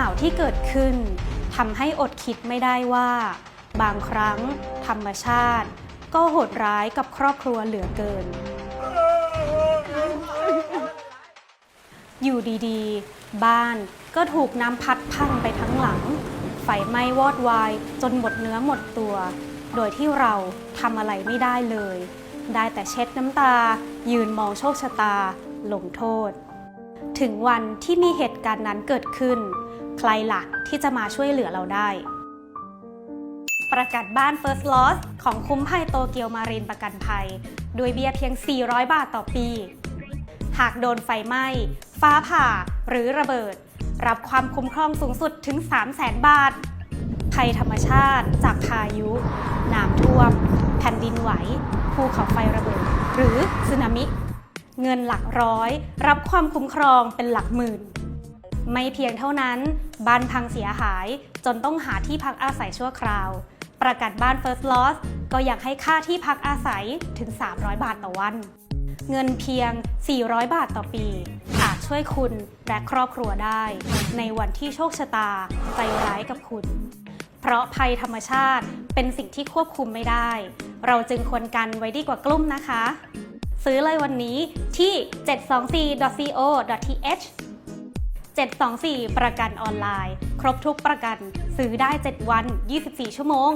ข่าวที่เกิดขึ้นทำให้อดคิดไม่ได้ว่า บางครั้งธรรมชาติ ก็โหดร้ายกับครอบครัวเหลือเกิน อยู่ดีๆ บ้านก็ถูกน้ำพัดพังไปทั้งหลัง ไฟไหม้วอดวายจนหมดเนื้อหมดตัว โดยที่เราทำอะไรไม่ได้เลย ได้แต่เช็ดน้ำตา ยืนมองโชคชะตา ลงโทษ ถึงวันที่มีเหตุการณ์นั้นเกิดขึ้น ใครล่ะที่จะมาช่วยเหลือเราได้ ประกาศบ้าน First Loss ของคุ้มภัยโตเกียวมารีนประกันภัย ด้วยเบี้ยเพียง 400 บาทต่อปี หากโดนไฟไหม้ ฟ้าผ่าหรือระเบิด รับความคุ้มครองสูงสุดถึง 300,000 บาท ภัยธรรมชาติจากพายุ น้ำท่วม แผ่นดินไหว ภูเขาไฟระเบิด หรือสึนามิ เงินหลักร้อย รับความคุ้มครองเป็นหลักหมื่น ไม่เพียงเท่านั้น บ้านพังเสียหายจนต้องหาที่พักอาศัยชั่วคราว ประกาศบ้าน First Loss ก็ยังให้ค่าที่พักอาศัยถึง 300 บาทต่อวัน เงินเพียง 400 บาทต่อปี อาจช่วยคุณและครอบครัวได้ ในวันที่โชคชะตาใจร้ายกับคุณ เพราะภัยธรรมชาติเป็นสิ่งที่ควบคุมไม่ได้ เราจึงควรกันไว้ดีกว่ากลุ่มนะคะ ซื้อเลยวันนี้ที่ 724.co.th 724 ประกันออนไลน์ ครบทุกประกัน ซื้อได้ 7 วัน 24 ชั่วโมง